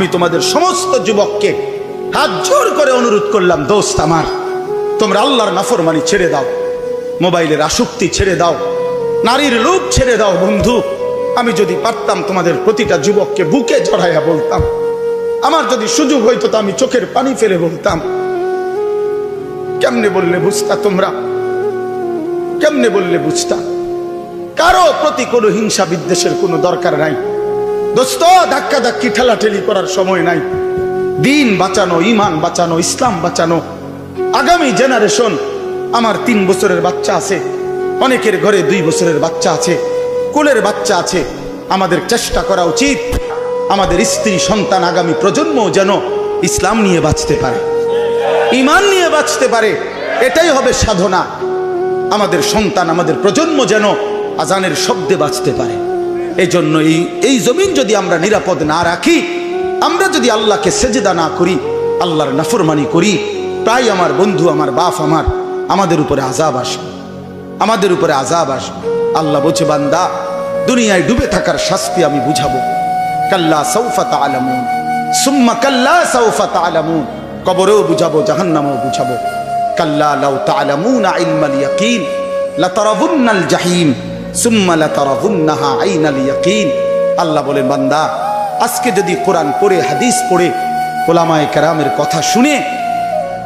আমি তোমাদের সমস্ত যুবককে হাত জোর করে অনুরোধ করলাম, দোস্ত আমার, তোমরা আল্লাহর নাফরমানি ছেড়ে দাও, মোবাইলের আসক্তি ছেড়ে দাও, নারীর লোভ ছেড়ে দাও, বন্ধু। আমি যদি পারতাম তোমাদের প্রতিটা যুবককে বুকে জড়াইয়া বলতাম, আমার যদি সুযোগ হইতো তো আমি চোখের পানি ফেলে বলতাম। কেমনে বললে বুঝতা তোমরা? কেমনে বললে বুঝতা? কারও প্রতি কোনো হিংসা বিদ্বেষের কোনো দরকার নাই। দোস্ত ধাক্কা ধাক্কি ঠেলাঠেলি করার সময় নাই। দিন বাঁচানো, ইমান বাঁচানো, ইসলাম বাঁচানো। আগামী জেনারেশন আমার তিন বছরের বাচ্চা আছে। অনেকের ঘরে দুই বছরের বাচ্চা আছে। কোলের বাচ্চা আছে। আমাদের চেষ্টা করা উচিত আমাদের স্ত্রী, সন্তান আগামী প্রজন্ম যেন ইসলাম নিয়ে বাঁচতে পারে। ইমান নিয়ে বাঁচতে পারে। এটাই হবে সাধনা। আমাদের সন্তান, আমাদের প্রজন্ম যেন আজানের শব্দে বাঁচতে পারে। এই জন্য এই এই জমিন যদি আমরা নিরাপদ না রাখি, আমরা যদি আল্লাহকে সেজদা না করি, আল্লাহর নাফরমানি করি প্রায় আমার বন্ধু, আমার বাপ, আমার, আমাদের উপরে আজাব আসবে। আমাদের উপরে আজাব আসবে। আল্লাহ বলছে, বান্দা, দুনিয়ায় ডুবে থাকার শাস্তি আমি বুঝাবো। কাল্লা সৌফাত তালামুন সুম্মা কাল্লা সৌফাত তালামুন কবরেও বুঝাবো, জাহান্নামেও বুঝাবো। কাল্লা লাউ তালামুনা ইলমাল ইয়াকিন। লাতারাবুন্নাল জাহিম। আল্লাহ বলেন, বান্দা, আজকে যদি কোরআন পড়ে, হাদিস পড়ে, ওলামায়ে কেরামের কথা শুনে,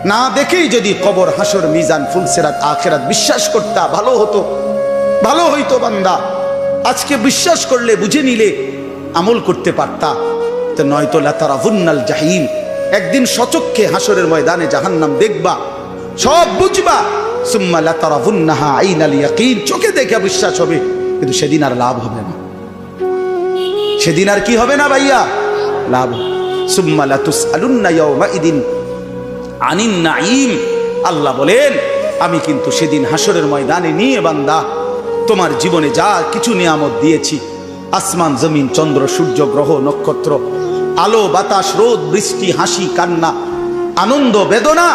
না দেখেই যদি কবর, হাসর, মিজান, ফুলসেরাত, আখেরাত বিশ্বাস করতা, ভালো হতো। ভালো হইতো, বান্দা। আজকে বিশ্বাস করলে, বুঝে নিলে, আমল করতে পারতা। তো নয়তো লাতারাভুন্নাল জাহিম একদিন সচক্ষে হাসরের ময়দানে জাহান্নাম দেখবা, সব বুঝবা সুম্মা লাতারাভুন্নাহা আইনাল ইয়াকিন। চোখে দেখে বিশ্বাস হবে, কিন্তু সেদিন আর লাভ হবে না। সেদিন আর কি হবে না ভাইয়া? লাভ সুম্মা লাতুসআলুন্না ইয়াউমাইদিন আনিন নাইম আল্লাহ বলেন, আমি কিন্তু সেদিন হাসরের ময়দানে নিয়ে বান্দা, তোমার জীবনে যা কিছু নিয়ামত দিয়েছি, আসমান, জমিন, চন্দ্র, সূর্য, গ্রহ, নক্ষত্র, আলো, বাতাস, রোদ, বৃষ্টি, হাসি, কান্না, আনন্দ, বেদনা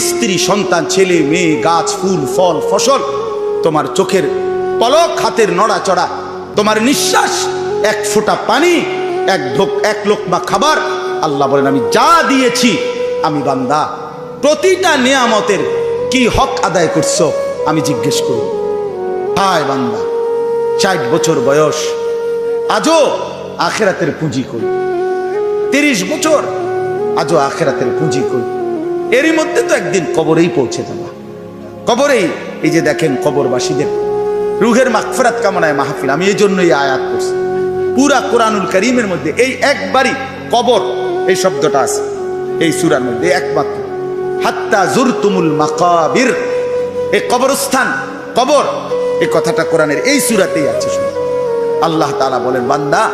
স্ত্রী, সন্তান, ছেলে, মেয়ে, গাছ, ফুল, ফল, ফসল, তোমার চোখের পলক, হাতের নড়াচড়া, তোমার নিঃশ্বাস, এক ফোঁটা পানি, এক ঢোক, এক লোকমা খাবার। আল্লাহ বলেন, আমি যা দিয়েছি, আমি বান্দা। প্রতিটা নিয়ামতের কি হক আদায় করছ, আমি জিজ্ঞেস করি হায় বান্দা, ষাট বছর বয়স, আজও আখেরাতের পুঁজি করি তিরিশ বছর, আজও আখেরাতের পুঁজি করি এরই মধ্যে তো একদিন কবরেই পৌঁছে যাবা। কবরেই এই যে দেখেন কবরবাসীদের রুহের মাগফিরাত কামনায় মাহফিল। আমি এই জন্যই আয়াত করছি পুরা কোরআনুল করিমের মধ্যে এই একবারই কবর এই শব্দটা আছে। এই সুরার মধ্যে একমাত্র। হাত্তা জুরতুমুল মাকাবির। এই কবরস্থান, কবর এই কথাটা কোরআনের এই সুরাতেই আছে শুধু। আল্লাহ তালা বলেন, বান্দা,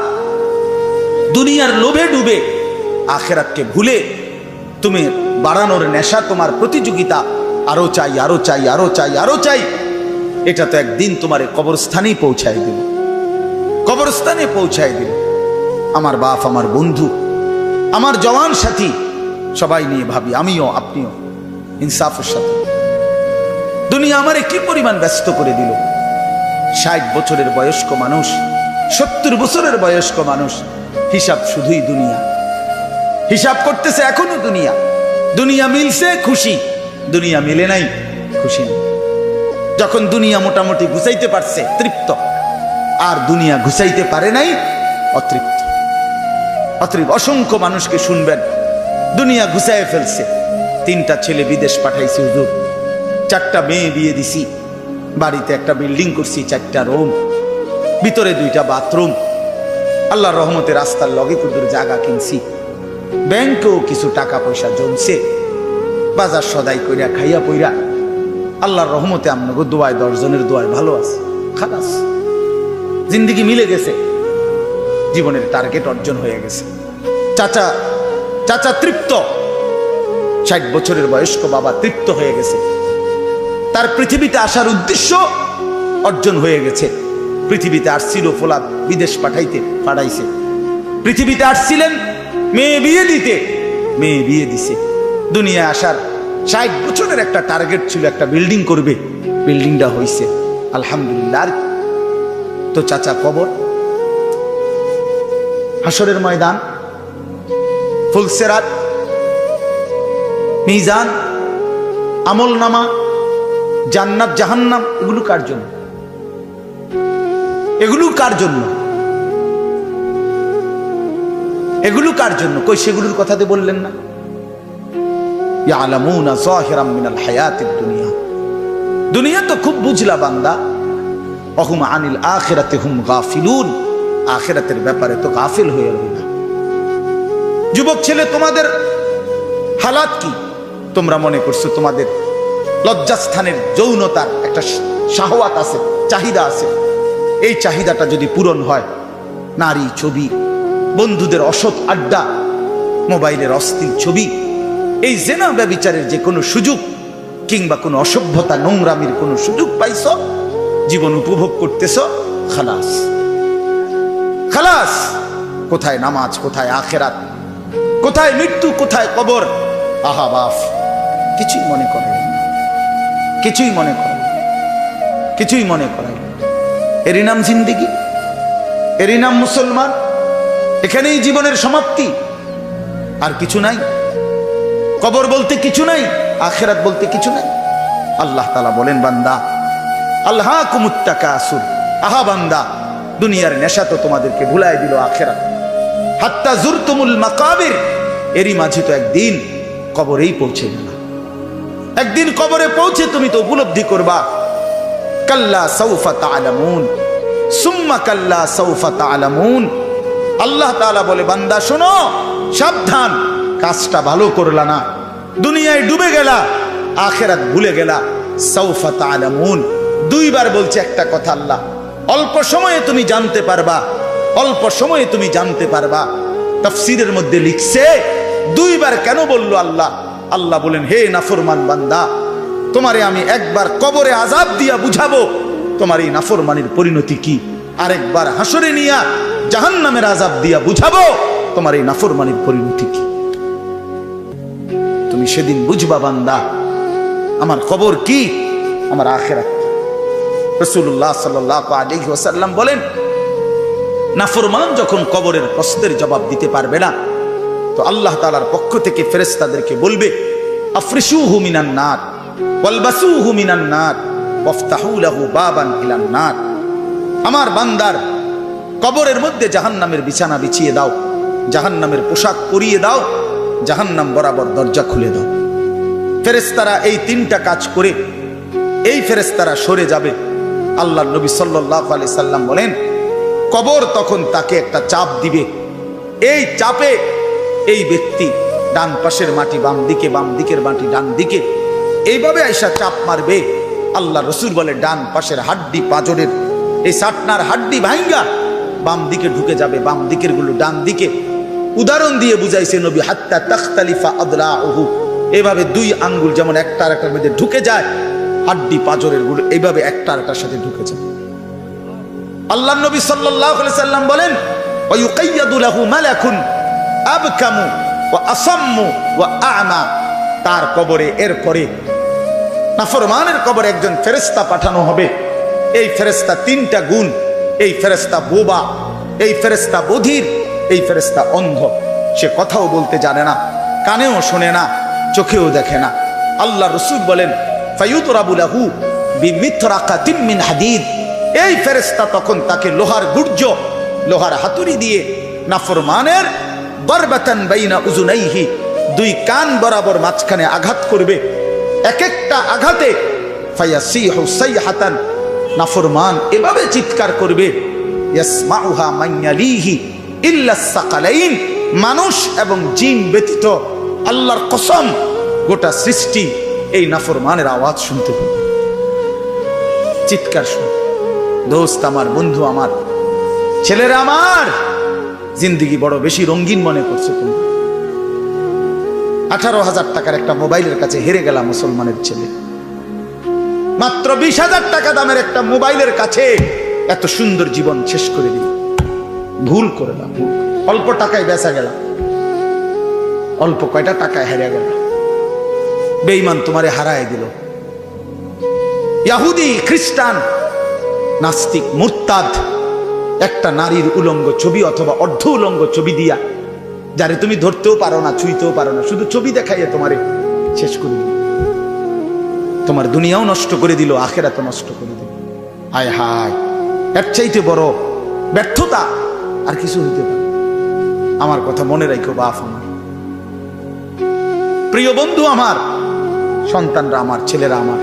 দুনিয়ার লোভে ডুবে আখেরাতকে ভুলে তুমি বাড়ানোর নেশা তোমার প্রতিযোগিতা, আরও চাই আরও চাই আরও চাই আরও চাই। এটা তো একদিন তোমার কবরস্থানেই পৌঁছায় দিল কবরস্থানে পৌঁছায় দিল আমার বাপ, আমার বন্ধু, আমার জওয়ান সাথী, সবাই নিয়ে ভাবি, আমিও, আপনিও, ইনসাফের সাথে। দুনিয়া আমারে কি পরিমাণ ব্যস্ত করে দিল? ষাট বছরের বয়স্ক মানুষ, সত্তর বছরের বয়স্ক মানুষ, হিসাব শুধুই দুনিয়া। হিসাব করতেছে এখনও দুনিয়া। দুনিয়া মিলছে, খুশি। দুনিয়া মিলে নাই, খুশি যখন দুনিয়া মোটামুটি ঘুষাইতে পারছে, তৃপ্ত। আর দুনিয়া ঘুষাইতে পারে নাই, অতৃপ্ত। অতৃপ্ত। অসংখ্য মানুষকে শুনবেন, দুনিয়া ঘুষায় ফেলছে। তিনটা ছেলে বিদেশ পাঠাইছি, হুজুর। চারটা মেয়ে বিয়ে দিছি। বাড়িতে একটা বিল্ডিং করছি, চারটা রুম। ভিতরে দুইটা বাথরুম। আল্লাহ রহমতে রাস্তার লগে কুদুর জায়গা কিনছি। ব্যাংকেও কিছু টাকা পয়সা জমছে। বাজার সদাই কইরা, খাইয়া পইরা আল্লাহর রহমতে আপনাকে দোয়ায় দশজনের দোয়ায় ভালো আছে, খালাস। জিন্দিগি মিলে গেছে, জীবনের টার্গেট অর্জন হয়ে গেছে। চাচা চাচা তৃপ্ত। ষাট বছরের বয়স্ক বাবা তৃপ্ত হয়ে গেছে। তার পৃথিবীতে আসার উদ্দেশ্য অর্জন হয়ে গেছে। পৃথিবীতে আসছিল ফোলা বিদেশ পাঠাইতে পাঠাইছে পৃথিবীতে আসছিলেন মেয়ে বিয়ে দিতে। মেয়ে বিয়ে দিছে। দুনিয়ায় আসার ষাট বছরের একটা টার্গেট ছিল, একটা বিল্ডিং করবে। বিল্ডিংটা হইছে। আলহামদুলিল্লাহ। তো চাচা কবর। হাসরের ময়দান। ফুলসেরাত মিজান। আমল নামা। জান্নাত, জাহান্নাম। এগুলো কার জন্য? এগুলো কার জন্য? এগুলো কার জন্য? কই সেগুলোর কথাতে বললেন না। দুনিয়া। তো খুব বুঝলা বান্দা। অহুম আনিল আখিরাতে হুম গাফিলুন। আখিরাতের ব্যাপারে তো গাফিল হয়ে যুবক ছেলে, তোমাদের হালাত কি? তোমরা মনে করছ তোমাদের লজ্জাস্থানের যৌনতার একটা শাহওয়াত আছে, চাহিদা আছে। এই চাহিদাটা যদি পূরণ হয়, নারী ছবি বন্ধুদের অসৎ আড্ডা, মোবাইলের অস্থির ছবি, এই জেনা ব্যবিচারের যে কোনো সুযোগ কিংবা কোনো অসভ্যতা নোংরামির কোনো সুযোগ পাইছ, জীবন উপভোগ করতেছ, খালাস। খালাস, কোথায় নামাজ, কোথায় আখেরাত, কোথায় মৃত্যু, কোথায় কবর? আহা বাফ, কিছুই মনে করে কিছুই মনে করে কিছুই মনে করে। এরই নাম জিন্দিগি? এরই নাম মুসলমান? এখানেই জীবনের সমাপ্তি। আর কিছু নাই। কবর বলতে কিছু নাই, আখেরাত বলতে কিছু নাই। আল্লাহ তালা বলেন, বান্দা আল্লাহ কুমুত্তাকা আসুর আহা বান্দা, দুনিয়ার নেশা তো তোমাদেরকে ভুলাই দিল আখেরাত। হাত্তা জুরতুমুল মাকাবির, এরই মাঝে তো একদিন কবরেই পৌঁছে গেল। একদিন কবরে পৌঁছে তুমি তো উপলব্ধি করবা, কাল্লা সৌফা তালামুন সুম্মা কাল্লা সৌফা তালামুন আল্লাহ তাআলা বলে, বান্দা, শোনো, সাবধান, কাজটা ভালো করলা না। দুনিয়ায় ডুবে গেলা, আখেরাত ভুলে গেলা। সৌফা তালামুন দুইবার বলছে একটা কথা আল্লাহ, অল্প সময়ে তুমি জানতে পারবা, অল্প সময়ে তুমি জানতে পারবা। তাফসিরের মধ্যে লিখছে, দুইবার কেন বলল আল্লাহ? আল্লাহ বলেন, হে নাফরমান বান্দা, তোমারে আমি একবার কবরে আজাব দিয়া বুঝাবো, তোমার এই নাফরমানির পরিণতি কি? আরেকবার হাসরে নিয়া জাহান নামের আজাব দিয়া বুঝাবো, তোমার এই নাফরমানির পরিণতি কি? তুমি সেদিন বুঝবা বান্দা, আমার খবর কি? আমার আখেরাত রসুল্লাহ সাল্লাহ আলী ওসাল্লাম বলেন, নাফরমান যখন কবরের প্রশ্নের জবাব দিতে পারবে না, তো আল্লাহ তালার পক্ষ থেকে ফেরেস্তাদেরকে বলবে আফরিসু হুমিনান নার ওয়ালবাসু হুমিনান নার, ওয়াফতাহু লাহু বাবান নার। আমার বান্দার কবরের মধ্যে জাহান্নামের বিছানা বিছিয়ে দাও, জাহান্নামের পোশাক পরিয়ে দাও, জাহান্নাম বরাবর দরজা খুলে দাও। ফেরেস্তারা এই তিনটা কাজ করে এই ফেরেস্তারা সরে যাবে। আল্লাহ নবী সাল্লাহ আলি সাল্লাম বলেন, কবর তখন তাকে একটা চাপ দিবে। এই চাপে এই ব্যক্তি ডান পাশের মাটি, বাম দিকে, বাম দিকের মাটি, ডান দিকে, এইভাবে আইসা চাপ মারবে। আল্লাহ রসুল বলে, ডান পাশের হাড্ডি পাজরের এই সাটনার হাড্ডি ভাঙ্গা বাম দিকে ঢুকে যাবে, বাম দিকেরগুলো ডান দিকে। উদাহরণ দিয়ে বুঝাইছে নবী, হাত্তা তখতালিফা আদলা ওহু এভাবে দুই আঙ্গুল যেমন একটা একটার মধ্যে ঢুকে যায়, হাড্ডি পাজরেরগুলো এইভাবে একটা একটার সাথে ঢুকে যায়। আল্লাহ নবী আলাইহি সাল্লাম বলেন আবকামু ওয়া আসাম্মু ওয়া আ'মা। তার কবরে এরপরে নাফরমানের কবরে একজন ফেরেশতা পাঠানো হবে। এই ফেরেস্তা তিনটা গুণ, এই ফেরেস্তা বোবা, এই ফেরেস্তা বধির, এই ফেরেশতা অন্ধ। সে কথাও বলতে জানে না, কানেও শোনে না, চোখেও দেখে না। আল্লাহ রসুল বলেন ফায়ুতরাবুলাহু বিমিথরাকাতিম মিন হাদিদ। এই ফেরেস্তা তখন তাকে লোহার গুর্জ, লোহার হাতুড়ি দিয়ে নাফরমানের বরবাতান বাইনা উজুনাইহি দুই কান বরাবর মাঝখানে আঘাত করবে। এক একটা আঘাতে ফায়াসিহু সাইহাতান নাফরমান, এভাবে চিৎকার করবে মানুষ এবং জিন ব্যতীত আল্লাহর কসম গোটা সৃষ্টি এই নাফরমানের আওয়াজ শুনতে চিৎকার শুন। দোস্ত আমার, বন্ধু আমার, ছেলেরা আমার, জিন্দিগি বড় বেশি রঙিন মনে করছে তুমি। আঠারো হাজার টাকার একটা মোবাইলের কাছে হেরে গেলাম মুসলমানের ছেলে। মাত্র বিশ হাজার টাকা দামের একটা মোবাইলের কাছে এত সুন্দর জীবন শেষ করে দিল। ভুল করে না ভুল অল্প টাকায় বেচা গেলাম। অল্প কয়টা টাকায় হেরে গেল বেইমান তোমারে হারায় দিল। ইয়াহুদি, খ্রিস্টান, নাস্তিক, মুরতাদ, একটা নারীর উলঙ্গ ছবি অথবা অর্ধ উলঙ্গ ছবি দিয়া, যারে তুমি ধরতেও পারো না, ছুঁইতেও পারো না, শুধু ছবি দেখাইয়া তোমারে শেষ করে দিল। তোমার দুনিয়াও নষ্ট করে দিল আখেরা তো নষ্ট করে দিল। হায় হায়, এর চাইতে বড় ব্যর্থতা আর কিছু হইতে পারে আমার কথা মনে রাখো বাপ আমার। প্রিয় বন্ধু আমার, সন্তানরা আমার, ছেলেরা আমার,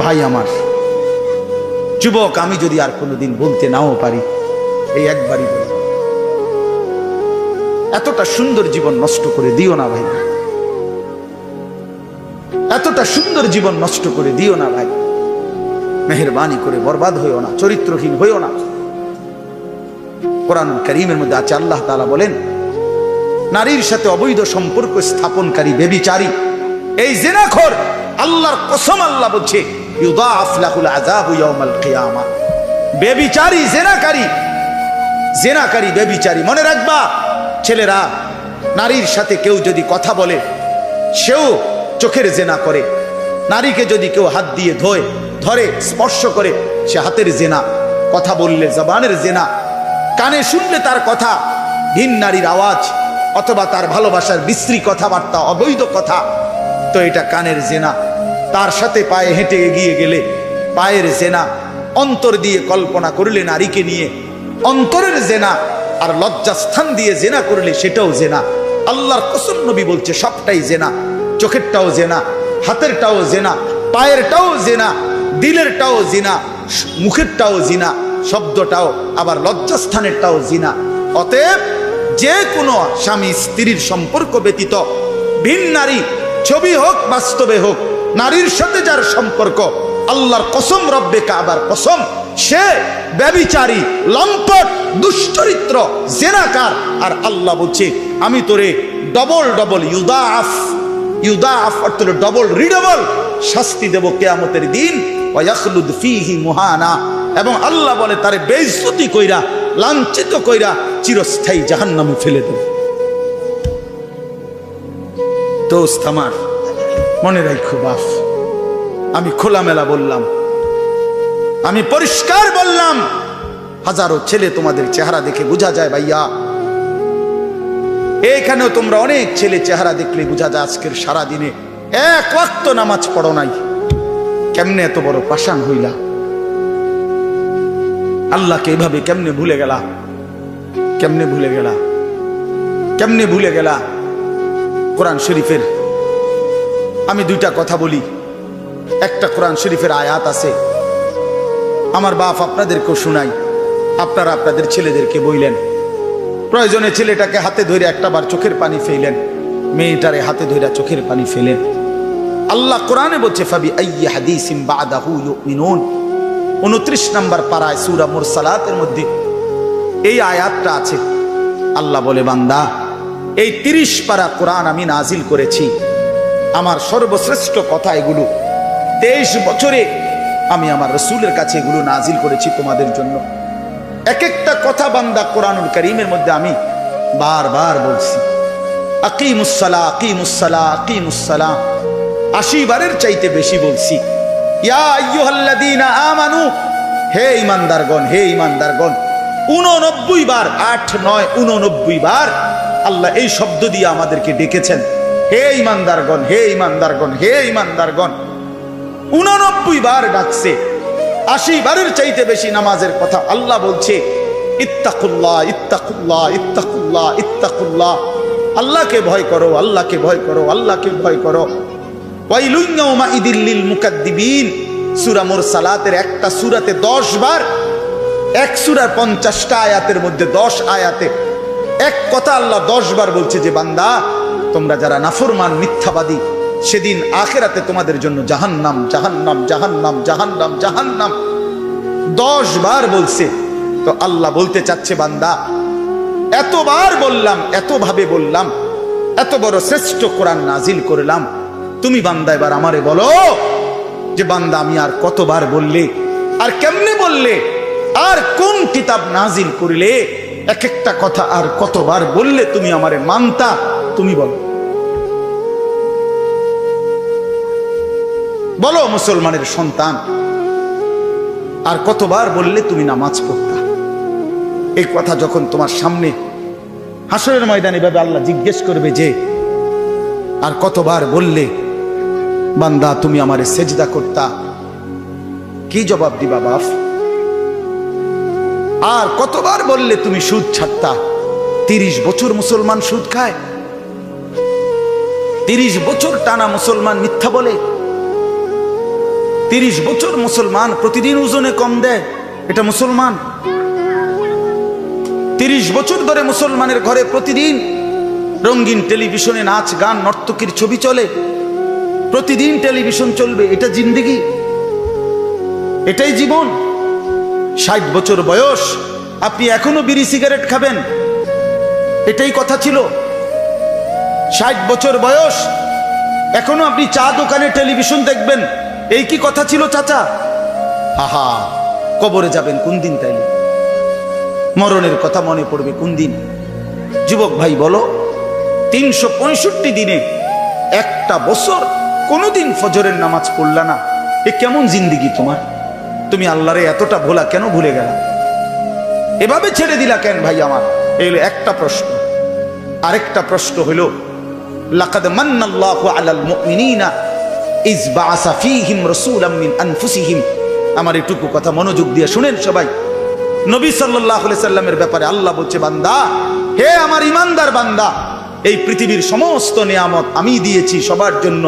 ভাই আমার, যুবক, আমি যদি আর কোনোদিন বলতে নাও পারি, এই একবারই বলব এতটা সুন্দর জীবন নষ্ট করে দিও না ভাই এতটা সুন্দর জীবন নষ্ট করে দিও না ভাই। মেহরবানি করে বরবাদ হইও না, চরিত্রহীন হইও না। কোরআন করিমের মধ্যে আছে, আল্লাহ তাআলা বলেন, নারীর সাথে অবৈধ সম্পর্ক স্থাপনকারী বেবিচারী, এই জেনাখোর আল্লাহর কসম আল্লাহ বলছে বেবিচারী, জেনাকারী জেনাকারী, বেবিচারী, মনে রাখবা, ছেলেরা, নারীর সাথে কেউ যদি কথা বলে, সেও চোখের জেনা করে। নারীকে যদি কেউ হাত দিয়ে ধোয়, ধরে, স্পর্শ করে, সে হাতের জেনা। কথা বললে জবানের জেনা। কানে শুনলে তার কথা। ভিন নারীর আওয়াজ অথবা তার ভালোবাসার বিশ্রী কথাবার্তা, অবৈধ কথা। তো এটা কানের জেনা। তার সাথে পায়ে হেঁটে এগিয়ে গেলে পায়ের জেনা। অন্তর দিয়ে কল্পনা করলে নারীকে নিয়ে। অন্তরের জেনা আর লজ্জাস্থান দিয়ে জেনা করলে সেটাও জেনা। আল্লাহর কসম নবী বলছে, সবটাই জেনা। চোখেরটাও জেনা, হাতেরটাও জেনা, পায়েরটাও জেনা, দিলেরটাও জিনা, মুখেরটাও জিনা, শব্দটাও, আবার লজ্জাস্থানেরটাও জিনা। অতএব যে কোনো স্বামী স্ত্রীর সম্পর্ক ব্যতীত, ভিন নারী, ছবি হোক, বাস্তবে হোক, নারীর সাথে যার সম্পর্ক, আল্লাহর কসম, রব্বে কাবার কসম, সে ব্যবিচারী, লম্পট, দুশ্চরিত্র, জেনাকার। আর আল্লাহ বলছে, আমি তোরে ডবল ডবল ইউদাফ অর্থ ডবল রিডবল শাস্তি দেব এবং আল্লাহ বলে কইরা, লাঞ্ছিত কইরা চিরস্থায়ী জাহান্নামে ফেলে দেব। আমি খোলামেলা বললাম। আমি পরিষ্কার বললাম, হাজারো ছেলে তোমাদের চেহারা দেখে বোঝা যায় ভাইয়া। এইখানেও তোমরা অনেক ছেলে চেহারা দেখলে বোঝা যায় আজকের সারা দিনে এক ওয়াক্ত নামাজ পড়ো নাই। কেমনে এত বড় পাষাণ হইলা? আল্লাহকে এভাবে কেমনে ভুলে গেলা? কেমনে ভুলে গেলা? কেমনে ভুলে গেলা? কোরআন শরীফের আমি দুইটা কথা বলি। একটা কোরআন শরীফের আয়াত আছে। আমার বাপ আপনাদেরকেও শুনাই। আপনারা আপনাদের ছেলেদেরকে বইলেন। প্রয়োজনে ছেলেটাকে হাতে ধরে একটা বার চোখের পানি ফেলেন মেয়েটারে হাতে ধরে চোখের পানি ফেলেন আল্লাহ কোরআনে বলছে, ফাবি আইয়ি হাদিসিম বাদাহু ইউমিনুন। 29 নম্বর পারায় সূরা মধ্যে এই আয়াতটা আছে। আল্লাহ বলে, বান্দা, এই 30 পারা কোরআন আমি নাজিল করেছি। আমার সর্বশ্রেষ্ঠ কথা এগুলো। তেইশ বছরে আমি আমার রসুলের কাছে এগুলো নাজিল করেছি তোমাদের জন্য। এক একটা কথা বান্দা কোরআনুল করিমের মধ্যে আমি বারবার বলছি। আকিমুসালা আকিমুসালা আকিমুসালা আশি বারের চাইতে বেশি বলছি। আমানু, হে ইমানদারগণ হে ইমানদারগণ উননব্বই বার, আট, নয়, উননব্বই বার আল্লাহ এই শব্দ দিয়ে আমাদেরকে ডেকেছেন। হে ইমানদারগণ হে ইমানদারগণ হে ইমানদারগণ উননব্বই বার ডাকছে। আশি বারের চাইতে বেশি নামাজের কথা আল্লাহ বলছে, ইত্তাকুল্লাহ ইত্তাকুল্লাহ ইত্তাকুল্লাহ ইত্তাকুল্লাহ। আল্লাহকে ভয় করো, আল্লাহকে ভয় করো, আল্লাহকে ভয় করো। ওয়াইলুইয়াউমা ইদিল্লিল মুকাদ্দিবিন। সূরা মুরসালাতের একটা সূরাতে 10 বার, এক সূরার 50টা আয়াতের মধ্যে 10 আয়াতে এক কথা আল্লাহ 10 বার বলছে যে, বান্দা, তোমরা যারা নাফরমান, মিথ্যাবাদী সেদিন আখেরাতে তোমাদের জন্য জাহান্নাম জাহান্নাম জাহান্নাম জাহান্নাম জাহান্নাম। দশ বার বলছে। তো আল্লাহ বলতে চাচ্ছে, বান্দা, এতবার বললাম এত ভাবে বললাম, এত বড় শ্রেষ্ঠ কোরআন নাজিল করলাম। তুমি বান্দা, এবার আমারে বলো যে, বান্দা, আমি আর কতবার বললে, আর কেমনে বললে, আর কোন কিতাব নাজিল করলে, এক একটা কথা আর কতবার বললে তুমি আমারে মানতা, তুমি বলো। বলো মুসলমানের সন্তান, আর কতবার বললে তুমি নামাজ পড়তা? এই কথা যখন তোমার সামনে হাসরের ময়দানে এভাবে আল্লাহ জিজ্ঞেস করবে যে, আর কতবার বললে, বান্দা, তুমি আমারে সেজদা করতা? কি জবাব দিবা বাপ? আর কতবার বললে তুমি সুদ ছাড়তা? তিরিশ বছর মুসলমান সুদ খায়? তিরিশ বছর টানা মুসলমান মিথ্যা বলে? তিরিশ বছর মুসলমান, প্রতিদিন ওজনে কম দেয়। এটা মুসলমান। তিরিশ বছর ধরে মুসলমানের ঘরে প্রতিদিন রঙিন টেলিভিশনে নাচ, গান, নর্তকীর ছবি চলে। প্রতিদিন টেলিভিশন চলবে। এটা জিন্দিগি। এটাই জীবন। ষাট বছর বয়স। আপনি এখনও বিড়ি সিগারেট খাবেন। এটাই কথা ছিল। ষাট বছর বয়স। এখনও আপনি চা দোকানে টেলিভিশন দেখবেন। এই কি কথা ছিল, চাচা? আহা, কবরে যাবেন কোন দিন তাইলে? মরণের কথা মনে পড়বে কোন দিন? যুবক ভাই, বলো, তিনশো পঁয়ষট্টি দিনে একটা বছর কোনোদিন ফজরের নামাজ পড়লা না? এ কেমন জিন্দিগি তোমার? তুমি আল্লাহরে এতটা ভোলা কেন ভুলে গেলা? এভাবে ছেড়ে দিলা কেন ভাই আমার? এই হলো একটা প্রশ্ন। আরেকটা প্রশ্ন হলো, লাকাদ মান্নাল্লাহু আলাল মুমিনিনা ইজ বাআসা ফীহিম রাসূলাম মিন আনফুসিহিম। আমার এটুকু কথা মনোযোগ দিয়ে শুনেন সবাই। নবী সাল্লামের ব্যাপারে আল্লাহ বলছে, বান্দা, হে আমার ইমানদার বান্দা, এই পৃথিবীর সমস্ত নিয়ামত আমি দিয়েছি সবার জন্য।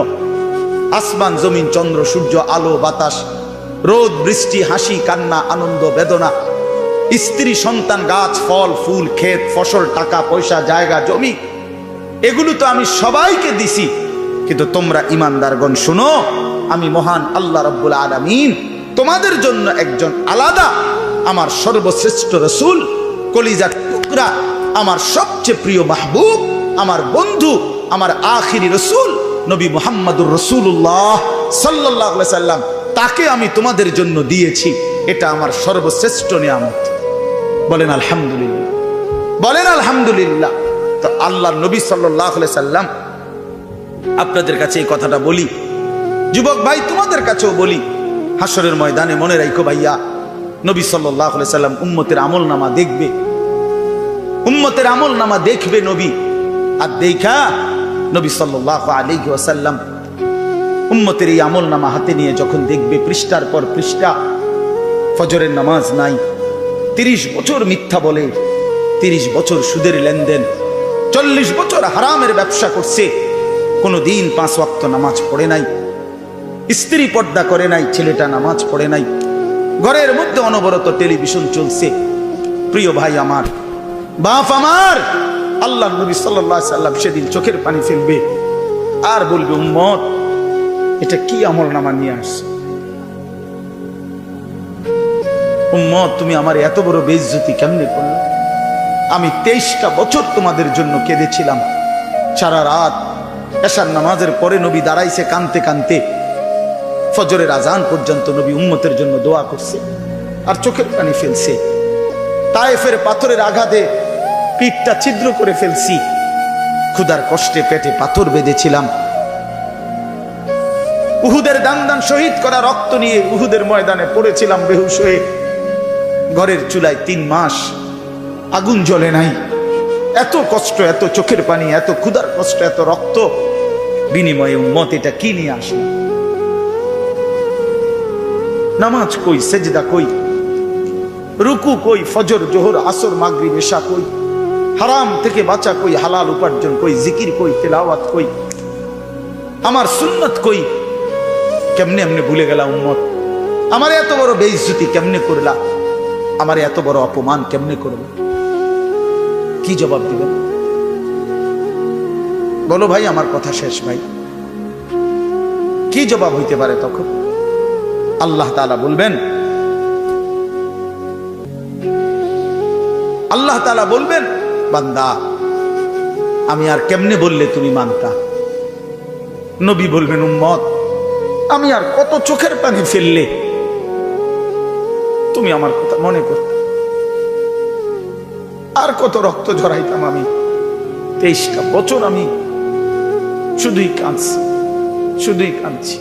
আসমান, জমিন, চন্দ্র, সূর্য, আলো, বাতাস, রোদ, বৃষ্টি, হাসি, কান্না, আনন্দ, বেদনা, স্ত্রী, সন্তান, গাছ, ফল, ফুল, ক্ষেত, ফসল, টাকা, পয়সা, জায়গা, জমি, এগুলো তো আমি সবাইকে দিছি। কিন্তু তোমরা ইমানদারগণ শুনো। আমি মহান আল্লাহ রব্বুল আলামিন তোমাদের জন্য একজন আলাদা, আমার সর্বশ্রেষ্ঠ রসুল, কলিজার টুকরা, আমার সবচেয়ে প্রিয় মাহবুব, আমার বন্ধু, আমার আখিরি রসুল, নবী মোহাম্মদুর রসুল্লাহ সাল্লাহ সাল্লাম, তাকে আমি তোমাদের জন্য দিয়েছি। এটা আমার সর্বশ্রেষ্ঠ নিয়ামত। বলেন আলহামদুলিল্লাহ। বলেন আলহামদুলিল্লাহ। তো আল্লাহ নবী সাল্লাহ সাল্লাম আপনাদের কাছে এই কথাটা বলি। যুবক ভাই, তোমাদের কাছেও বলি। হাসরের ময়দানে মনে রাখো ভাইয়া, নবী সাল্লাম উম্মতের আমল নামা দেখবে। উম্মতের আমল নামা দেখবে নবী। আর দেখা নবী সাল্লাহ আলী ওয়াসাল্লাম উম্মতের এই আমল নামা হাতে নিয়ে যখন দেখবে পৃষ্ঠার পর পৃষ্ঠা, ফজরের নামাজ নাই, তিরিশ বছর মিথ্যা বলে, তিরিশ বছর সুদের লেনদেন, চল্লিশ বছর হারামের ব্যবসা করছে কোনো দিন পাঁচ ওয়াক্ত নামাজ পড়ে নাই। স্ত্রী পর্দা করে নাই, ছেলেটা নামাজ পড়ে নাই। ঘরের মধ্যে অনবরত টেলিভিশন চলছে। প্রিয় ভাই আমার, বাপ আমার আল্লাহ নবী সাল্লাহ সাল্লাম সেদিন চোখের পানি ফেলবে। আর বলবে, উম্মত, এটা কি আমল নামা নিয়ে আসছে? উম্মত, তুমি আমার এত বড় বেইজ্জতি কেমনে করলে? আমি তেইশটা বছর তোমাদের জন্য কেঁদেছিলাম। সারা রাত এসার নামাজের পরে নবী দাঁড়াইছে কানতে কানতে। ফজরের আজান পর্যন্ত নবী উম্মতের জন্য দোয়া করছে আর চোখের পানি ফেলছে। তায়েফের পাথরের আঘাতে পিঠটা ছিদ্র করে ফেলছি। ক্ষুদার কষ্টে পেটে পাথর বেঁধেছিলাম। উহুদের দান দান শহীদ করা রক্ত নিয়ে উহুদের ময়দানে পড়েছিলাম বেহুশ হয়ে। ঘরের চুলায় তিন মাস আগুন জ্বলে নাই। এত কষ্ট, এত চোখের পানি, এত ক্ষুদার কষ্ট, এত রক্ত। বিনিময়ে উম্মত এটা কি নিয়ে আসলো নামাজ কই, সেজদা কই? রুকু কই, ফজর, জোহর, আসর মাগরি বেশা কই? হারাম থেকে বাঁচা কই, হালাল উপার্জন কই, জিকির কই, তেলাওয়াত কই? আমার সুন্নত কই? কেমনে এমনি ভুলে গেলা উম্মত? আমার এত বড় বেইজ্জতি কেমনে করলা? আমার এত বড় অপমান কেমনে করবে কি জবাব দিবেন? বলো ভাই, আমার কথা শেষ ভাই। কি জবাব হইতে পারে তখন? আল্লাহ তালা বলবেন, আল্লাহ তালা বলবেন, বান্দা, আমি আর কেমনে বললে তুমি মানতা? নবী বলবেন, উম্মত, আমি আর কত চোখের পানি ফেললে? তুমি আমার কথা মনে করতে আর কত রক্ত ঝরাইতাম আমি। তেইশটা বছর আমি শুধুই কাঁদছি শুধুই কাঁদছি।